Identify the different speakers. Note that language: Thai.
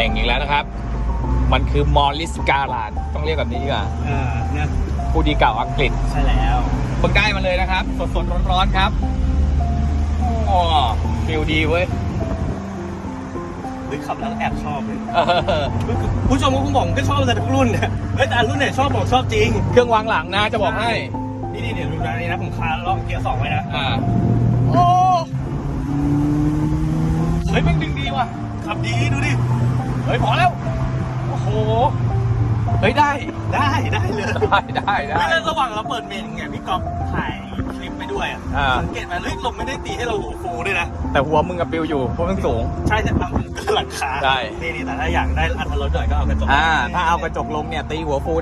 Speaker 1: น่งอีกแล้วนะครับ มันคือมอริสการาดต้องเรียกแบบนี้ดีกว่า
Speaker 2: เออเนี่ย
Speaker 1: ผู้ดีเก่าอังกฤษ
Speaker 2: ใช่แล้ว
Speaker 1: เพิ่งได้มาเลยนะครับ สดๆร้อนๆครับโอ้ฟิลดีเว้ย
Speaker 2: หรือขับแล้วแอบชอบเลย
Speaker 1: เออ
Speaker 2: ผู้ชมก็คงบอกก็ชอบแต่ทุกรุ่นเนี่ยเฮ้ยแต่อันรุ่นไหนชอบบอกชอบจริง
Speaker 1: เครื่องวางหลังนะจะบอกให้
Speaker 2: นี่นี่เดี๋ยวดูนะนี่นะผมคาล็อกเกียร์สองไว้นะ
Speaker 1: อ่า โอ้เฮ้ยแม่งดึงดี ว่ะ
Speaker 2: ขับดีดูดิ
Speaker 1: เฮ้ยพอแล้ว โอ้โห เฮ้ยได้
Speaker 2: ได้ได้เลย
Speaker 1: ได้ได้ได้
Speaker 2: ไม่แล้วระหว่างเราเปิดเมนไงพี่ก๊อฟถ่ายคลิปไปด้วยอะ
Speaker 1: อ่า
Speaker 2: สังเกตไหมเฮ้ยลมไม่ได้ตีให้เราหัวฟูด้วยนะ
Speaker 1: แต่หัวมึงกับปิวอยู่เพราะมันสูง
Speaker 2: ใช่แต่ทำหลังคา
Speaker 1: ได้
Speaker 2: นี่นี่แต่ถ้าอยากได้อัตรถรสหน่อยก็เอากระจก
Speaker 1: อ่า ถ้าเอากระจกลงเนี่ย ตีหัวฟู